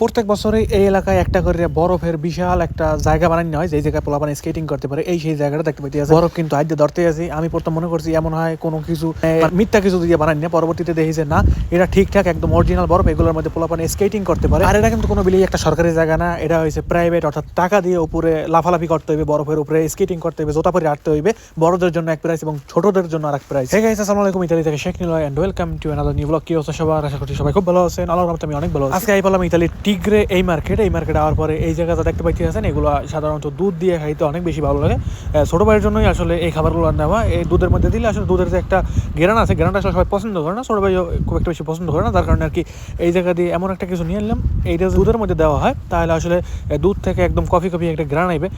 প্রত্যেক বছরই এই এলাকায় একটা করে বরফের বিশাল একটা জায়গা বানানো হয়। যেই জায়গায় পোলাপান স্কেটিং করতে পারে, এই সেই জায়গাটা দেখতে পাইতে আছে। বরফ কিন্তু আজকে ধরতে আছি। আমি প্রথম মনে করছি এমন হয় কোনো কিছু মিথ্যা কিছু দিয়ে বানাই না পরবর্তীতে দেখি যে না, এটা ঠিকঠাক একদম অরিজিনাল বরফ, এগুলোর মধ্যে পোলাপান স্কেটিং করতে পারে। আর এটা কিন্তু কোনো বিলি একটা সরকারি জায়গা না, এটা হয়েছে প্রাইভেট অর্থাৎ টাকা দিয়ে উপরে লাফালাফি করতে হইবে, বরফের উপরে স্কেটিং করতে হইবে, জোতা পরে আটতে হইবে, বড়দের জন্য এক প্রাইস এবং ছোটদের জন্য আরেক প্রাইস হে গাইস আসসালামু আলাইকুম, ইতালি থেকে Sheikh Niloy and welcome to another new blog কি অবস্থা সবার? আশা করছি সবাই খুব ভালো আছেন। আল্লাহর আমি অনেক ভালো আজকে আই পেলাম ইতালির টিগ্রে এই মার্কেট এই মার্কেট আওয়ার পরে এই জায়গাটা দেখতে পাইতে আছেন এগুলো সাধারণত দুধ দিয়ে খাইতে অনেক বেশি ভালো লাগে। ছোট ভাইয়ের জন্যই আসলে এই খাবারগুলো নেওয়া এই দুধের মধ্যে দিলে আসলে দুধের যে একটা গেরান আছে গেরানটা আসলে সবাই পছন্দ করে না, ছোট ভাইও খুব একটা বেশি পছন্দ করে না তার কারণে আর কি এই জায়গা দিয়ে এমন একটা কিছু নিয়ে নিলাম এইটা দুধের মধ্যে দেওয়া হয়, তাহলে আসলে দুধ থেকে একদম কফি কফি একটা গ্রান আইবে।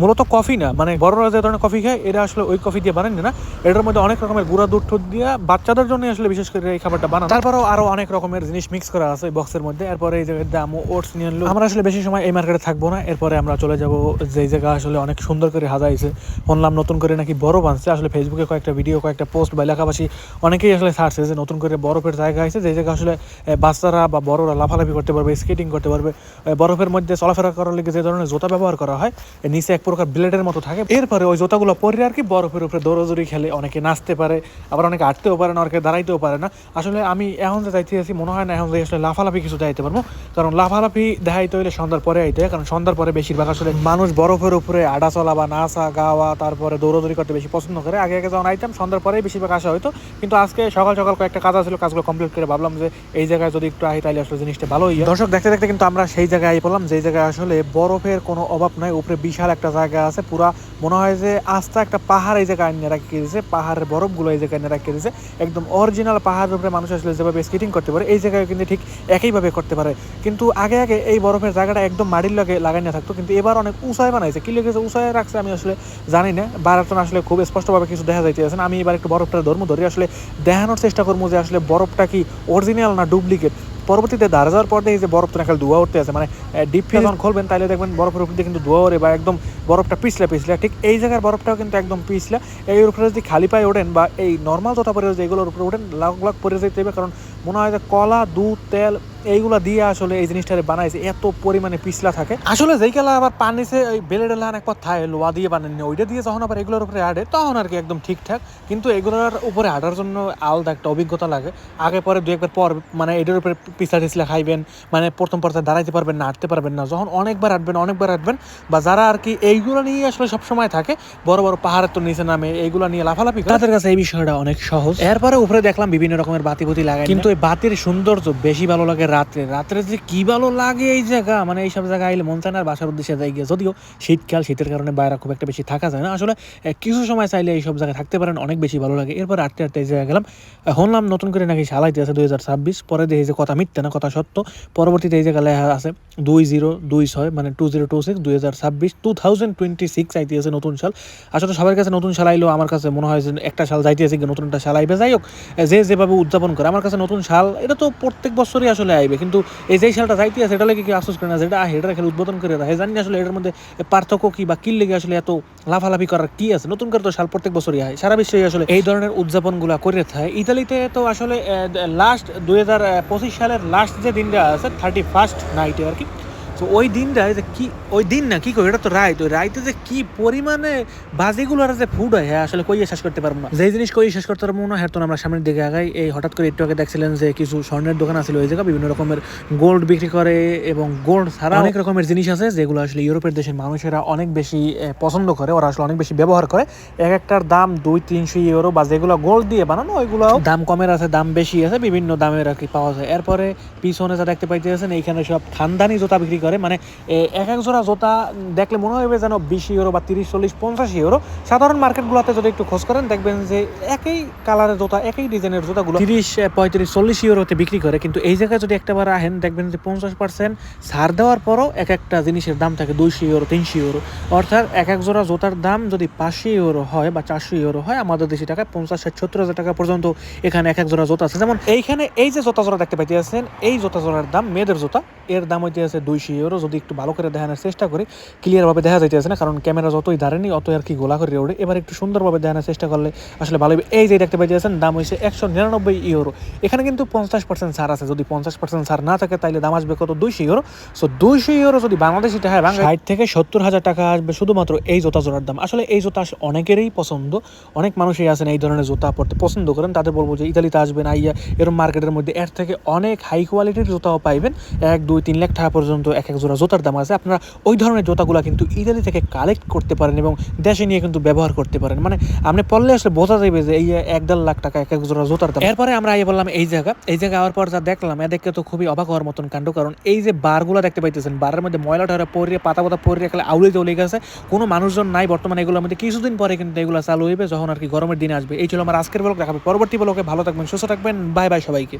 মূলত কফি না মানে বড়রা যে ধরনের কফি খায় এটা আসলে ওই কফি দিয়ে বানান না। এটার মধ্যে অনেক রকমের গুঁড়া দুধ টুধ দিয়ে বাচ্চাদের জন্য আসলে বিশেষ করে এই খাবারটা বানানো। তারপরেও আরও অনেক রকমের জিনিস মিক্স করা আছে বক্সের মধ্যে। এরপরে এই জায়গায় দাম ওটস নিয়ে আনলো। আমরা আসলে বেশি সময় এই মার্কেটে থাকব না। এরপরে আমরা চলে যাব যেই জায়গা আসলে অনেক সুন্দর করে সাজাইছে। শুনলাম নতুন করে নাকি বরফ আনছে আসলে ফেসবুকে কয়েকটা ভিডিও কয়েকটা পোস্ট বা এলাকাবাসী অনেকেই আসলে ছাড়ছে যে নতুন করে বরফের জায়গা আছে যে জায়গা আসলে বাচ্চারা বা বড়রা লাফালাফি করতে পারবে স্কেটিং করতে পারবে। বরফের মধ্যে চলাফেরা করার লেগে যে ধরনের জোতা ব্যবহার করা হয় নিচে এক প্রকার ব্লেডের মতো থাকে। এরপরে ওই জোতাগুলো পরে আর কি বরফের উপরে দৌড়াদৌড়ি খেলে অনেকে নাচতে পারে, আবার অনেকে হাঁটতেও পারে না, অনেকে দাঁড়াইতেও পারে না। আসলে আমি এখন যে যাইতে আছি মনে হয় না এখন যে আসলে লাফালাফি কিছু দেখাইতে পারব। কারণ লাফালাফি দেখাইতে হইলে সন্ধ্যার পরে আইতে কারণ সন্ধ্যার পরে বেশিরভাগ আসলে মানুষ বরফের উপরে আডা চলা বা নাচা, গাওয়া, তারপরে দৌড়াদৌড়ি করতে বেশি পছন্দ করে। আগে আগে যখন আইতাম, সন্ধ্যার পরেই বেশিরভাগ আসা হয়তো কিন্তু আজকে সকাল সকাল কয়েকটা কাজ ছিল কাজগুলো কমপ্লিট করে ভাবলাম যে এই জায়গায় যদি একটু আই তাহলে আসলে জিনিসটা ভালো হই দর্শক, দেখতে দেখতে কিন্তু আমরা সেই জায়গায় আই পড়লাম, যেই জায়গায় আসলে বরফের কোনো অভাব নাই, উপরে বিশাল একটা জায়গা আছে, পুরা মনে হয় যে আস্তে একটা পাহাড় এই জায়গায় আনিয়ে রাখিয়ে দিয়েছে পাহাড়ের বরফগুলো এই জায়গায় এনে রাখিয়ে দিয়েছে একদম অরিজিনাল পাহাড়ের উপরে মানুষ আসলে যেভাবে স্কেটিং করতে পারে, এই জায়গায় কিন্তু ঠিক একইভাবে করতে পারে। কিন্তু আগে আগে এই বরফের জায়গাটা একদম মাটির লগে লাগাই না থাকতো, কিন্তু এবার অনেক উঁচায় বানাইছে। কি লেগেছে উঁচায় রাখছে আমি আসলে জানি না, বারাতন আসলে খুব স্পষ্টভাবে কিছু দেখা যাইতেছে না। আমি এবার একটু বরফটা ধর্ম ধরে আসলে দেখানোর চেষ্টা করব যে আসলে বরফটা কি অরিজিনাল না ডুপ্লিকেট পরবর্তীতে দাঁড়া যাওয়ার পর দেখি যে বরফটা নাকাল ধোয়া উঠতে আছে মানে ডিপ ফ্রিজ যখন খুলবেন তাহলে দেখবেন বরফের উপর দিয়ে কিন্তু ধোয়া ওরে বা একদম বরফটা পিছলে পিছলে। ঠিক এই জায়গার বরফটাও কিন্তু একদম পিছলে। এই উপরে যদি খালি পায়ে ওঠেন বা এই নর্মাল জোতা পরে যেগুলোর উপরে ওঠেন, লাখ লাখ পরে যেতে হবে, কারণ মনে হয় যে কলা, দুধ, তেল এইগুলা দিয়ে আসলে এই জিনিসটারে বানাইছে এত পরিমাণে পিছলা থাকে। আসলে যেই কালা আবার পানিছে ওই বেলের লান এক কথায় লোয়া দিয়ে বানানি ওইটা দিয়ে যখন আবার এগুলোর উপরে আড়ে তখন আর কি একদম ঠিকঠাক। কিন্তু এগুলোর উপরে আড়ার জন্য আলাদা একটা অভিজ্ঞতা লাগে। আগে পরে দু একবার পর মানে এটার উপরে পিছলা টিছলা খাইবেন মানে প্রথম পর্যায়ে দাঁড়াইতে পারবেন না আটতে পারবেন না। যখন অনেকবার আটবেন অনেকবার আটবেন বা যারা আর কি এইগুলো নিয়ে আসলে সবসময় থাকে বড় বড় পাহাড়ের তো নিচে নামে এইগুলো নিয়ে লাফালাফি তাদের কাছে এই বিষয়টা অনেক সহজ। এরপরে উপরে দেখলাম বিভিন্ন রকমের বাতি বুতি লাগাই কিন্তু এই বাতির সৌন্দর্য বেশি ভালো লাগে রাত্রে রাত্রে যে কি ভালো লাগে এই জায়গা? মানে এইসব জায়গায় আইলে মন চায় না বাসার উদ্দেশ্যে যাই গিয়ে। যদিও শীতকাল, শীতের কারণে বাইরে খুব একটা বেশি থাকা যায় না। আসলে কিছু সময় চাইলে এইসব জায়গায় থাকতে পারেন, অনেক বেশি ভালো লাগে। এরপর রাত্রে রাত্রে এই জায়গায় গেলাম। শুনলাম নতুন করে নাকি সালাইতে আছে দুই হাজার ছাব্বিশ। পরে দেখি যে কথা মিথ্যে না, কথা সত্য। পরবর্তীতে এই জায়গায় লেখা আছে দুই জিরো দুই ছয় মানে টু জিরো টু সিক্স, দুই হাজার ছাব্বিশ। টু থাউজেন্ড টোয়েন্টি সিক্স আইতে আছে নতুন সাল আসলে সবার কাছে নতুন সাল আইলেও আমার কাছে মনে হয় যে একটা সাল যাইতে আছে নতুন একটা সাল আইবে। যাই হোক যে যেভাবে উদযাপন করে, আমার কাছে নতুন সাল এটা তো প্রত্যেক বছরই আসলে আইবে কিন্তু এই যে শালটা যাইতে আছে এটা লেগে কি আফসোস করে না যেটা হেডার খেলে উদ্বোধন করে রাখে জানি আসলে এটার মধ্যে পার্থক্য কি বা কিল লেগে আসলে এত লাফালাফি করার কি আছে? নতুন করে তো সাল প্রত্যেক বছরই হয় সারা বিশ্বে আসলে এই ধরনের উদযাপনগুলো করে থাকে। ইতালিতে তো আসলে লাস্ট দুই হাজার পঁচিশ সালের লাস্ট যে দিনটা আছে থার্টি ফার্স্ট নাইটে আর কি তো ওই দিনটায় যে কি ওই দিন না কি কই এটা তো রাইত ওই রাইতে যে কি পরিমাণে বাজিগুলোর যে ফুড হয় হ্যাঁ আসলে কইয়ে শেষ করতে পারব না। যেই জিনিস কইয়ে শেষ করতে পারব না হ্যাঁ তো আমরা সামনের দিকে আগাই। এই হঠাৎ করে একটু আগে দেখছিলেন যে কিছু স্বর্ণের দোকান আছে ওই জায়গা বিভিন্ন রকমের গোল্ড বিক্রি করে এবং গোল্ড ছাড়া অনেক রকমের জিনিস আছে যেগুলো আসলে ইউরোপের দেশের মানুষেরা অনেক বেশি পছন্দ করে ওরা আসলে অনেক বেশি ব্যবহার করে। এক একটার দাম দুই তিনশো ইউরো বা যেগুলো গোল্ড দিয়ে বানানো ওইগুলো দাম কমের আছে দাম বেশি আছে বিভিন্ন দামের আর কি পাওয়া যায়। এরপরে পিছনে যা দেখতে পাইতেছেন এইখানে সব খানদানি জুতা বিক্রি করে। মানে এক এক জোড়া জোতা দেখলে মনে হবে যেন বিশ ইউরো বা তিরিশ, চল্লিশ, পঞ্চাশ ইউরো সাধারণ মার্কেটগুলোতে যদি একটু খোঁজ করেন, দেখবেন যে একই কালারের জোতা, একই ডিজাইনের জুতাগুলো তিরিশ পঁয়ত্রিশ, চল্লিশ ইউরোতে বিক্রি করে। কিন্তু এই জায়গায় যদি একটাবার আহেন দেখবেন যে পঞ্চাশ পার্সেন্ট ছাড় দেওয়ার পরও এক একটা জিনিসের দাম থাকে দুইশো ইউরো তিনশো ইউরো অর্থাৎ এক এক জোড়া জোতার দাম যদি পাঁচশো ইউরো হয় বা চারশো ইউরো হয়, আমাদের দেশি টাকায় পঞ্চাশ, ষাট, সত্তর হাজার টাকা পর্যন্ত এখানে এক এক জোড়া জোতা আছে। যেমন এইখানে এই যে জোতা জোড়া দেখতে পাইতে আছেন এই জোতা জোড়ার দাম মেয়েদের জোতা। এর দাম হইতে আছে দুইশো ইউরো যদি একটু ভালো করে দেখানোর চেষ্টা করি ক্লিয়ারভাবে দেখা যাইতেছে না, কারণ ক্যামেরা যতই ধারেনি অত আর কি গোলা করে ওঠে এবার একটু সুন্দরভাবে দেখানোর চেষ্টা করলে আসলে ভালো হবে। এই যে দেখতে পাইতেছেন, দাম হয়েছে একশো নিরানব্বই ইউরো এখানে কিন্তু পঞ্চাশ পার্সেন্ট ছাড় আছে। যদি পঞ্চাশ পার্সেন্ট ছাড় না থাকে তাহলে দাম আসবে কত? দুইশো ইউরো সো দুইশো ইউরো যদি বাংলাদেশি টাকা হয় ষাট থেকে সত্তর হাজার টাকা আসবে শুধুমাত্র এই জোতা জোড়ার দাম। আসলে এই জোতা অনেকেরই পছন্দ। অনেক মানুষই আছেন এই ধরনের জুতা পরতে পছন্দ করেন। তাদের বলব যে ইতালিতে আসবেন, আইয়া এরকম মার্কেটের মধ্যে। এর থেকে অনেক হাই কোয়ালিটির জুতাও পাইবেন। এক, দুই, তিন লাখ টাকা পর্যন্ত এক এক জোড়া জুতার দাম আছে। আপনারা ওই ধরনের জুতাগুলো কিন্তু ইতালি থেকে কালেক্ট করতে পারেন এবং দেশে নিয়ে কিন্তু ব্যবহার করতে পারেন। মানে আপনি পড়লে আসলে বোঝা যাবে যে এই এক দেড় লাখ টাকা এক এক জোড়া জুতার দাম। এরপরে আমরা আইয়া বললাম এই জায়গা। এই জায়গা আওয়ার পর যা দেখলাম, এ দেখে তো খুবই অবাক হওয়ার মতন কাণ্ড। কারণ এই যে বারগুলো দেখতে পাইতেছেন, বারের মধ্যে ময়লা টয়লা পরিয়ে পাতা পাতা পরিয়ে রাখলে আউলে চলে গেছে। কোনো মানুষজন নাই বর্তমানে এগুলোর মধ্যে। কিছুদিন পরে কিন্তু এগুলো চালু হইবে, যখন আর কি গরমের দিন আসবে। এই ছিল আমার আজকের ব্লগ। দেখাবে পরবর্তী ব্লগে। ভালো থাকবেন, সুস্থ থাকবেন। বাই বাই সবাইকে।